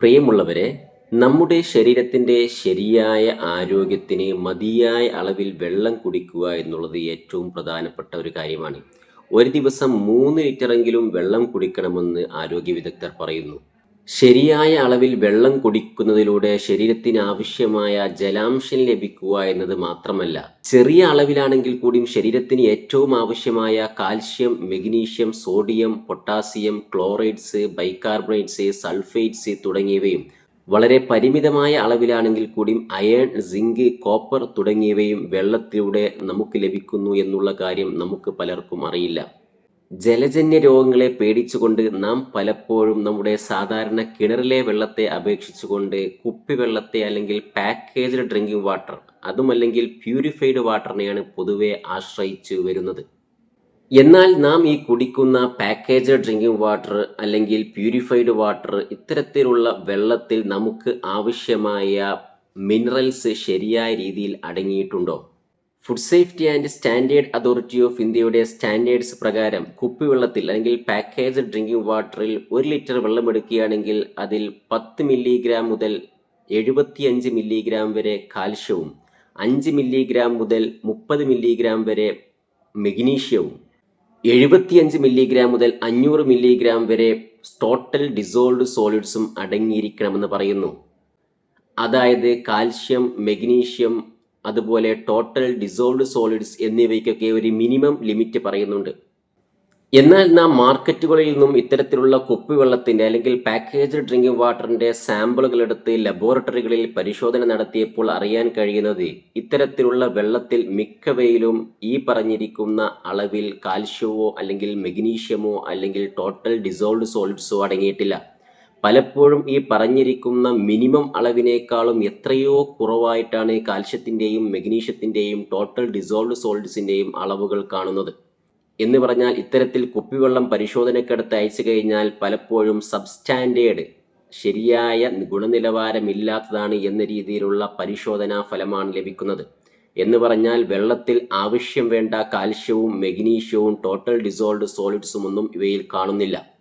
പ്രിയമുള്ളവരെ നമ്മുടെ ശരീരത്തിന്റെ ശരിയായ ആരോഗ്യത്തിന് മതിയായ അളവിൽ വെള്ളം കുടിക്കുക എന്നുള്ളത് ഏറ്റവും പ്രധാനപ്പെട്ട ഒരു കാര്യമാണ്. ഒരു ദിവസം മൂന്ന് ലിറ്ററെങ്കിലും വെള്ളം കുടിക്കണമെന്ന് ആരോഗ്യ വിദഗ്ധർ പറയുന്നു. ശരിയായ അളവിൽ വെള്ളം കുടിക്കുന്നതിലൂടെ ശരീരത്തിന് ആവശ്യമായ ജലാംശം ലഭിക്കുക എന്നത് മാത്രമല്ല ചെറിയ അളവിലാണെങ്കിൽ കൂടിയും ശരീരത്തിന് ഏറ്റവും ആവശ്യമായ calcium magnesium sodium potassium chlorides bicarbonates sulphates തുടങ്ങിയവയും വളരെ പരിമിതമായ അളവിലാണെങ്കിൽ കൂടിയും അയൺ സിങ്ക് കോപ്പർ തുടങ്ങിയവയും വെള്ളത്തിലൂടെ നമുക്ക് ലഭിക്കുന്നു എന്നുള്ള കാര്യം നമുക്ക് പലർക്കും അറിയില്ല. ജലജന്യ രോഗങ്ങളെ പേടിച്ചുകൊണ്ട് നാം പലപ്പോഴും നമ്മുടെ സാധാരണ കിണറിലെ വെള്ളത്തെ അപേക്ഷിച്ചുകൊണ്ട് കുപ്പിവെള്ളത്തെ അല്ലെങ്കിൽ പാക്കേജ്ഡ് ഡ്രിങ്കിങ് വാട്ടർ അതുമല്ലെങ്കിൽ പ്യൂരിഫൈഡ് വാട്ടറിനെയാണ് പൊതുവെ ആശ്രയിച്ചു വരുന്നത്. എന്നാൽ നാം ഈ കുടിക്കുന്ന പാക്കേജ്ഡ് ഡ്രിങ്കിങ് വാട്ടർ അല്ലെങ്കിൽ പ്യൂരിഫൈഡ് വാട്ടർ ഇത്തരത്തിലുള്ള വെള്ളത്തിൽ നമുക്ക് ആവശ്യമായ മിനറൽസ് ശരിയായ രീതിയിൽ അടങ്ങിയിട്ടുണ്ടോ? Food safety and standard authority of ഇന്ത്യയുടെ സ്റ്റാൻഡേർഡ്സ് പ്രകാരം കുപ്പിവെള്ളത്തിൽ അല്ലെങ്കിൽ പാക്കേജ് ഡ്രിങ്കിങ് വാട്ടറിൽ ഒരു ലിറ്റർ വെള്ളം എടുക്കുകയാണെങ്കിൽ അതിൽ പത്ത് മില്ലിഗ്രാം മുതൽ എഴുപത്തിയഞ്ച് മില്ലിഗ്രാം വരെ കാൽഷ്യവും അഞ്ച് മില്ലിഗ്രാം മുതൽ മുപ്പത് മില്ലിഗ്രാം വരെ മെഗ്നീഷ്യവും എഴുപത്തിയഞ്ച് മില്ലിഗ്രാം മുതൽ അഞ്ഞൂറ് മില്ലിഗ്രാം വരെ ടോട്ടൽ ഡിസോൾഡ് സോളിഡ്സും അടങ്ങിയിരിക്കണമെന്ന് പറയുന്നു. അതായത് കാൽഷ്യം മെഗ്നീഷ്യം അതുപോലെ ടോട്ടൽ ഡിസോൾവ്ഡ് സോളിഡ്സ് എന്നിവയ്ക്കൊക്കെ ഒരു മിനിമം ലിമിറ്റ് പറയുന്നുണ്ട്. എന്നാൽ നാം മാർക്കറ്റുകളിൽ നിന്നും ഇത്തരത്തിലുള്ള കുപ്പിവെള്ളത്തിന്റെ അല്ലെങ്കിൽ പാക്കേജ്ഡ് ഡ്രിങ്കിംഗ് വാട്ടറിന്റെ സാമ്പിളുകൾ എടുത്ത് ലബോറട്ടറികളിൽ പരിശോധന നടത്തിയപ്പോൾ അറിയാൻ കഴിയുന്നത് ഇത്തരത്തിലുള്ള വെള്ളത്തിൽ മിക്കവയിലും ഈ പറഞ്ഞിരിക്കുന്ന അളവിൽ കാൽഷ്യമോ അല്ലെങ്കിൽ മെഗ്നീഷ്യമോ അല്ലെങ്കിൽ ടോട്ടൽ ഡിസോൾവ്ഡ് സോളിഡ്സോ അടങ്ങിയിട്ടില്ല. പലപ്പോഴും ഈ പറഞ്ഞിരിക്കുന്ന മിനിമം അളവിനേക്കാളും എത്രയോ കുറവായിട്ടാണ് കാൽഷ്യത്തിന്റെയും മെഗ്നീഷ്യത്തിന്റെയും ടോട്ടൽ ഡിസോൾവ് സോൾട്ട്സിന്റെയും അളവുകൾ കാണുന്നത്. എന്ന് പറഞ്ഞാൽ ഇത്തരത്തിൽ കുപ്പിവെള്ളം പരിശോധനയ്ക്കടുത്ത് അയച്ചു കഴിഞ്ഞാൽ പലപ്പോഴും സബ്സ്റ്റാൻഡേർഡ് ശരിയായ ഗുണനിലവാരമില്ലാത്തതാണ് എന്ന രീതിയിലുള്ള പരിശോധനാ ഫലമാണ് ലഭിക്കുന്നത്. എന്ന് പറഞ്ഞാൽ വെള്ളത്തിൽ ആവശ്യം വേണ്ട കാൽഷ്യവും മെഗ്നീഷ്യവും ടോട്ടൽ ഡിസോൾഡ് സോളിഡ്സും ഒന്നും ഇവയിൽ കാണുന്നില്ല.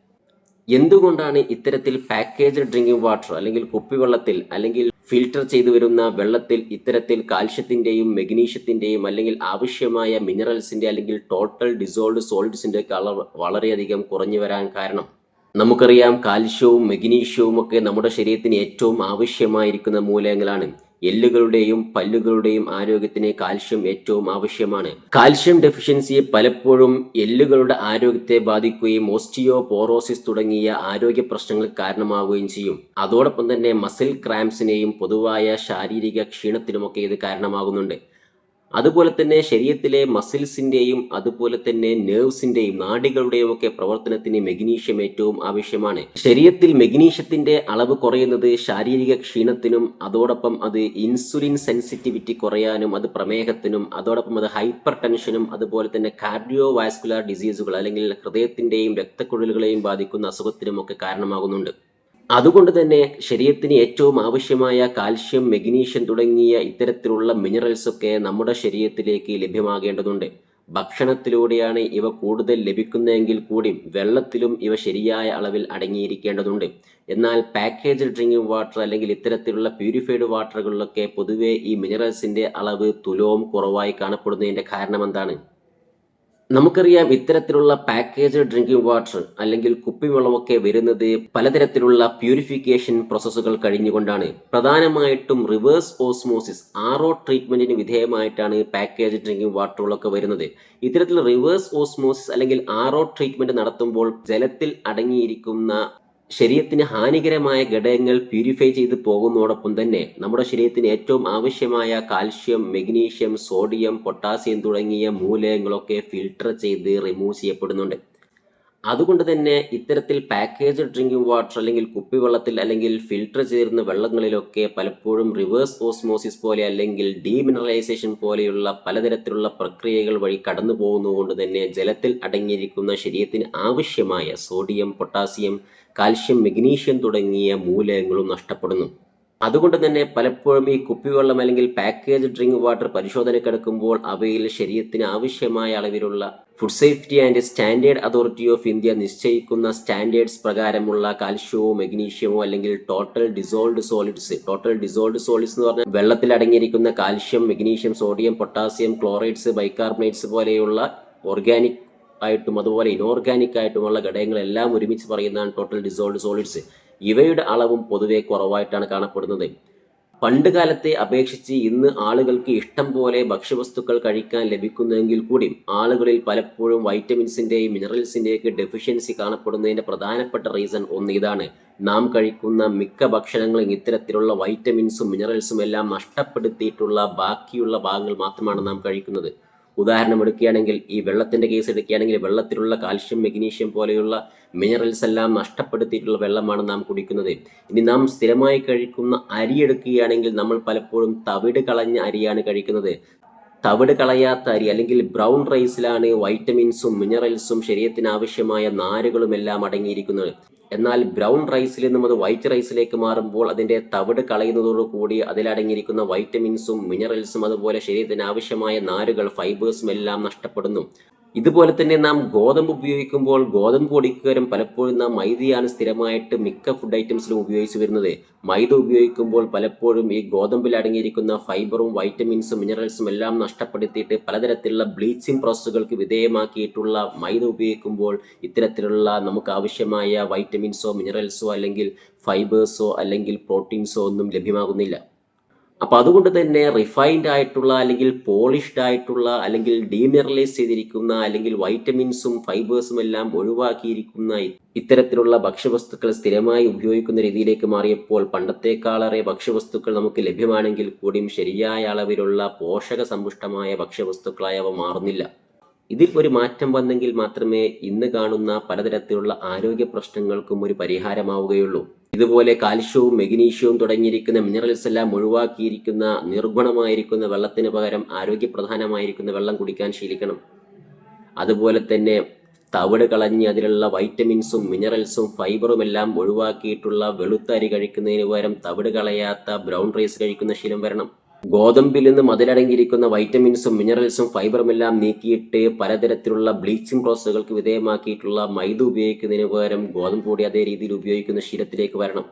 എന്തുകൊണ്ടാണ് ഇത്തരത്തിൽ പാക്കേജ് ഡ്രിങ്കിങ് വാട്ടർ അല്ലെങ്കിൽ കുപ്പിവെള്ളത്തിൽ അല്ലെങ്കിൽ ഫിൽട്ടർ ചെയ്തു വരുന്ന വെള്ളത്തിൽ ഇത്തരത്തിൽ കാൽഷ്യത്തിന്റെയും മെഗ്നീഷ്യത്തിന്റെയും അല്ലെങ്കിൽ ആവശ്യമായ മിനറൽസിന്റെ അല്ലെങ്കിൽ ടോട്ടൽ ഡിസോൾഡ് സോൾട്ട്സിന്റെ അളവ് വളരെയധികം കുറഞ്ഞു വരാൻ കാരണം? നമുക്കറിയാം കാൽഷ്യവും മെഗ്നീഷ്യവും ഒക്കെ നമ്മുടെ ശരീരത്തിന് ഏറ്റവും ആവശ്യമായിരിക്കുന്ന മൂലകങ്ങളാണ്. എല്ലുകളുടെയും പല്ലുകളുടെയും ആരോഗ്യത്തിന് കാൽഷ്യം ഏറ്റവും ആവശ്യമാണ്. കാൽഷ്യം ഡെഫിഷ്യൻസി പലപ്പോഴും എല്ലുകളുടെ ആരോഗ്യത്തെ ബാധിക്കുകയും ഓസ്റ്റിയോ പോറോസിസ് തുടങ്ങിയ ആരോഗ്യ പ്രശ്നങ്ങൾ കാരണമാവുകയും ചെയ്യും. അതോടൊപ്പം തന്നെ മസിൽ ക്രാംസിനെയും പൊതുവായ ശാരീരിക ക്ഷീണത്തിനുമൊക്കെ ഇത് കാരണമാകുന്നുണ്ട്. അതുപോലെ തന്നെ ശരീരത്തിലെ മസിൽസിന്റെയും അതുപോലെ തന്നെ നെർവ്സിന്റെയും നാടികളുടെയും ഒക്കെ പ്രവർത്തനത്തിന് മെഗ്നീഷ്യം ഏറ്റവും ആവശ്യമാണ്. ശരീരത്തിൽ മെഗ്നീഷ്യത്തിന്റെ അളവ് കുറയുന്നത് ശാരീരിക ക്ഷീണത്തിനും അതോടൊപ്പം അത് ഇൻസുലിൻ സെൻസിറ്റിവിറ്റി കുറയാനും അത് പ്രമേഹത്തിനും അതോടൊപ്പം അത് ഹൈപ്പർ ടെൻഷനും അതുപോലെ തന്നെ കാർഡിയോ വാസ്കുലാർ ഡിസീസുകൾ അല്ലെങ്കിൽ ഹൃദയത്തിന്റെയും രക്തക്കുഴലുകളെയും ബാധിക്കുന്ന അസുഖത്തിനും ഒക്കെ കാരണമാകുന്നുണ്ട്. അതുകൊണ്ട് തന്നെ ശരീരത്തിന് ഏറ്റവും ആവശ്യമായ കാൽഷ്യം മെഗ്നീഷ്യം തുടങ്ങിയ ഇത്തരത്തിലുള്ള മിനറൽസ് ഒക്കെ നമ്മുടെ ശരീരത്തിലേക്ക് ലഭ്യമാകേണ്ടതുണ്ട്. ഭക്ഷണത്തിലൂടെയാണ് ഇവ കൂടുതൽ ലഭിക്കുന്നതെങ്കിൽ കൂടി വെള്ളത്തിലും ഇവ ശരിയായ അളവിൽ അടങ്ങിയിരിക്കേണ്ടതുണ്ട്. എന്നാൽ പാക്കേജ് ഡ്രിങ്കിങ് വാട്ടർ അല്ലെങ്കിൽ ഇത്തരത്തിലുള്ള പ്യൂരിഫൈഡ് വാട്ടറുകളിലൊക്കെ പൊതുവെ ഈ മിനറൽസിന്റെ അളവ് തുലവും കുറവായി കാണപ്പെടുന്നതിന്റെ കാരണം എന്താണ് നമുക്കറിയാം ഇത്തരത്തിലുള്ള പാക്കേജ് ഡ്രിങ്കിംഗ് വാട്ടർ അല്ലെങ്കിൽ കുപ്പിവെള്ളമൊക്കെ വരുന്നത് പലതരത്തിലുള്ള പ്യൂരിഫിക്കേഷൻ പ്രോസസ്സുകൾ കഴിഞ്ഞുകൊണ്ടാണ്. പ്രധാനമായിട്ടും റിവേഴ്സ് ഓസ്മോസിസ് ആർ ഒ ട്രീറ്റ്മെന്റിന് വിധേയമായിട്ടാണ് പാക്കേജ് ഡ്രിങ്കിംഗ് വാട്ടറുകളൊക്കെ വരുന്നത്. ഇത്തരത്തിൽ റിവേഴ്സ് ഓസ്മോസിസ് അല്ലെങ്കിൽ ആർ ഒ ട്രീറ്റ്മെന്റ് നടത്തുമ്പോൾ ജലത്തിൽ അടങ്ങിയിരിക്കുന്ന ശരീരത്തിന് ഹാനികരമായ ഘടകങ്ങൾ പ്യൂരിഫൈ ചെയ്ത് പോകുന്നതോടൊപ്പം തന്നെ നമ്മുടെ ശരീരത്തിന് ഏറ്റവും ആവശ്യമായ കാൽഷ്യം മെഗ്നീഷ്യം സോഡിയം പൊട്ടാസ്യം തുടങ്ങിയ മൂലകങ്ങളൊക്കെ ഫിൽട്ടർ ചെയ്ത് റിമൂവ് ചെയ്യപ്പെടുന്നുണ്ട്. അതുകൊണ്ട് തന്നെ ഇത്തരത്തിൽ പാക്കേജ് ഡ്രിങ്കിങ് വാട്ടർ അല്ലെങ്കിൽ കുപ്പിവെള്ളത്തിൽ അല്ലെങ്കിൽ ഫിൽട്ടർ ചെയ്തിരുന്ന വെള്ളങ്ങളിലൊക്കെ പലപ്പോഴും റിവേഴ്സ് ഓസ്മോസിസ് പോലെ അല്ലെങ്കിൽ ഡീമിനറലൈസേഷൻ പോലെയുള്ള പലതരത്തിലുള്ള പ്രക്രിയകൾ വഴി കടന്നു പോകുന്നതുകൊണ്ട് തന്നെ ജലത്തിൽ അടങ്ങിയിരിക്കുന്ന ശരീരത്തിന് ആവശ്യമായ സോഡിയം പൊട്ടാസ്യം കാൽഷ്യം മെഗ്നീഷ്യം തുടങ്ങിയ മൂലകങ്ങളും നഷ്ടപ്പെടുന്നു. അതുകൊണ്ട് തന്നെ പലപ്പോഴും ഈ കുപ്പിവെള്ളം അല്ലെങ്കിൽ പാക്കേജ് ഡ്രിങ്ക് വാട്ടർ പരിശോധനയ്ക്കെടുക്കുമ്പോൾ അവയിൽ ശരീരത്തിന് ആവശ്യമായ അളവിലുള്ള food safety and standard authority of India നിശ്ചയിക്കുന്ന സ്റ്റാൻഡേർഡ്സ് പ്രകാരമുള്ള കാൽഷ്യമോ മെഗ്നീഷ്യമോ അല്ലെങ്കിൽ total dissolved solids total dissolved solids എന്ന് പറഞ്ഞാൽ വെള്ളത്തിൽ അടങ്ങിയിരിക്കുന്ന calcium magnesium sodium potassium chlorides bicarbonates പോലെയുള്ള ഓർഗാനിക് ആയിട്ടും അതുപോലെ ഇനോർഗാനിക് ആയിട്ടുമുള്ള ഘടകങ്ങളെല്ലാം ഒരുമിച്ച് പറയുന്നതാണ് ടോട്ടൽ ഡിസോൾഡ് സോളിഡ്സ് ഇവയുടെ അളവും പൊതുവെ കുറവായിട്ടാണ് കാണപ്പെടുന്നത്. പണ്ട് കാലത്തെ അപേക്ഷിച്ച് ഇന്ന് ആളുകൾക്ക് ഇഷ്ടം പോലെ ഭക്ഷ്യവസ്തുക്കൾ കഴിക്കാൻ ലഭിക്കുന്നെങ്കിൽ കൂടി ആളുകളിൽ പലപ്പോഴും വൈറ്റമിൻസിന്റെയും മിനറൽസിന്റെയൊക്കെ ഡെഫിഷ്യൻസി കാണപ്പെടുന്നതിന്റെ പ്രധാനപ്പെട്ട റീസൺ ഒന്ന് ഇതാണ്. നാം കഴിക്കുന്ന മിക്ക ഭക്ഷണങ്ങളും ഇത്തരത്തിലുള്ള വൈറ്റമിൻസും മിനറൽസും എല്ലാം നഷ്ടപ്പെടുത്തിയിട്ടുള്ള ബാക്കിയുള്ള ഭാഗങ്ങൾ മാത്രമാണ് നാം കഴിക്കുന്നത്. ഉദാഹരണം എടുക്കുകയാണെങ്കിൽ ഈ വെള്ളത്തിന്റെ കേസ് എടുക്കുകയാണെങ്കിൽ വെള്ളത്തിലുള്ള കാൽഷ്യം മെഗ്നീഷ്യം പോലെയുള്ള മിനറൽസ് എല്ലാം നഷ്ടപ്പെടുത്തിയിട്ടുള്ള വെള്ളമാണ് നാം കുടിക്കുന്നത്. ഇനി നാം സ്ഥിരമായി കഴിക്കുന്ന അരി എടുക്കുകയാണെങ്കിൽ നമ്മൾ പലപ്പോഴും തവിട് കളഞ്ഞ അരിയാണ് കഴിക്കുന്നത്. തവിട് കളയാത്ത അരി അല്ലെങ്കിൽ ബ്രൗൺ റൈസിലാണ് വൈറ്റമിൻസും മിനറൽസും ശരീരത്തിന് ആവശ്യമായ നാരുകളും എല്ലാം അടങ്ങിയിരിക്കുന്നത്. എന്നാൽ ബ്രൗൺ റൈസിൽ നിന്നും അത് വൈറ്റ് റൈസിലേക്ക് മാറുമ്പോൾ അതിന്റെ തവിട് കളയുന്നതോടുകൂടി അതിലടങ്ങിയിരിക്കുന്ന വൈറ്റമിൻസും മിനറൽസും അതുപോലെ ശരീരത്തിന് ആവശ്യമായ നാരുകൾ ഫൈബേഴ്സും എല്ലാം നഷ്ടപ്പെടുന്നു. ഇതുപോലെ തന്നെ നാം ഗോതമ്പ് ഉപയോഗിക്കുമ്പോൾ ഗോതമ്പ് പൊടിക്ക് പകരം പലപ്പോഴും നാം മൈദയാണ് സ്ഥിരമായിട്ട് മിക്ക ഫുഡ് ഐറ്റംസിലും ഉപയോഗിച്ചു വരുന്നത്. മൈദ ഉപയോഗിക്കുമ്പോൾ പലപ്പോഴും ഈ ഗോതമ്പിൽ അടങ്ങിയിരിക്കുന്ന ഫൈബറും വൈറ്റമിൻസും മിനറൽസും എല്ലാം നഷ്ടപ്പെടുത്തിയിട്ട് പലതരത്തിലുള്ള ബ്ലീച്ചിങ് പ്രോസസ്സുകൾക്ക് വിധേയമാക്കിയിട്ടുള്ള മൈദ ഉപയോഗിക്കുമ്പോൾ ഇത്തരത്തിലുള്ള നമുക്ക് ആവശ്യമായ വൈറ്റമിൻസോ മിനറൽസോ അല്ലെങ്കിൽ ഫൈബേഴ്സോ അല്ലെങ്കിൽ പ്രോട്ടീൻസോ ഒന്നും ലഭ്യമാകുന്നില്ല. അപ്പോൾ അതുകൊണ്ട് തന്നെ റിഫൈൻഡ് ആയിട്ടുള്ള അല്ലെങ്കിൽ പോളിഷ്ഡ് ആയിട്ടുള്ള അല്ലെങ്കിൽ ഡീമിനറലൈസ് ചെയ്തിരിക്കുന്ന അല്ലെങ്കിൽ വൈറ്റമിൻസും ഫൈബേഴ്സും എല്ലാം ഒഴിവാക്കിയിരിക്കുന്ന ഇത്തരത്തിലുള്ള ഭക്ഷ്യവസ്തുക്കൾ സ്ഥിരമായി ഉപയോഗിക്കുന്ന രീതിയിലേക്ക് മാറിയപ്പോൾ പണ്ടത്തേക്കാളേറെ ഭക്ഷ്യവസ്തുക്കൾ നമുക്ക് ലഭ്യമാണെങ്കിൽ കൂടിയും ശരിയായ അളവിലുള്ള പോഷക സമ്പുഷ്ടമായ ഭക്ഷ്യവസ്തുക്കളായി അവ മാറുന്നില്ല. ഇതിൽ ഒരു മാറ്റം വന്നെങ്കിൽ മാത്രമേ ഇന്ന് കാണുന്ന പലതരത്തിലുള്ള ആരോഗ്യ പ്രശ്നങ്ങൾക്കും ഒരു പരിഹാരമാവുകയുള്ളൂ. ഇതുപോലെ കാൽഷ്യവും മെഗ്നീഷ്യവും തുടങ്ങിയിരിക്കുന്ന മിനറൽസ് എല്ലാം ഒഴിവാക്കിയിരിക്കുന്ന നിർഗുണമായിരിക്കുന്ന വെള്ളത്തിന് പകരം ആരോഗ്യപ്രധാനമായിരിക്കുന്ന വെള്ളം കുടിക്കാൻ ശീലിക്കണം. അതുപോലെ തന്നെ തവിട് കളഞ്ഞ് അതിലുള്ള വൈറ്റമിൻസും മിനറൽസും ഫൈബറും എല്ലാം ഒഴിവാക്കിയിട്ടുള്ള വെളുത്തരി കഴിക്കുന്നതിന് പകരം തവിട് കളയാത്ത ബ്രൗൺ റൈസ് കഴിക്കുന്ന ശീലം വരണം. ഗോതമ്പിൽ നിന്ന് മതിലടങ്ങിയിരിക്കുന്ന വൈറ്റമിൻസും മിനറൽസും ഫൈബറും എല്ലാം നീക്കിയിട്ട് പലതരത്തിലുള്ള ബ്ലീച്ചിങ് പ്രോസസ്സുകൾക്ക് വിധേയമാക്കിയിട്ടുള്ള മൈദ ഉപയോഗിക്കുന്നതിന് പകരം ഗോതമ്പ് കൂടി അതേ രീതിയിൽ ഉപയോഗിക്കുന്ന ശീലത്തിലേക്ക് വരണം.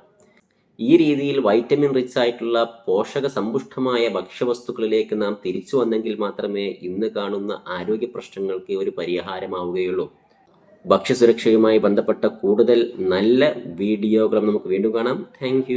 ഈ രീതിയിൽ വൈറ്റമിൻ റിച്ച് ആയിട്ടുള്ള പോഷക സമ്പുഷ്ടമായ ഭക്ഷ്യവസ്തുക്കളിലേക്ക് നാം തിരിച്ചു വന്നെങ്കിൽ മാത്രമേ ഇന്ന് കാണുന്ന ആരോഗ്യ പ്രശ്നങ്ങൾക്ക് ഒരു പരിഹാരമാവുകയുള്ളൂ. ഭക്ഷ്യസുരക്ഷയുമായി ബന്ധപ്പെട്ട കൂടുതൽ നല്ല വീഡിയോകളും നമുക്ക് വീണ്ടും കാണാം. താങ്ക്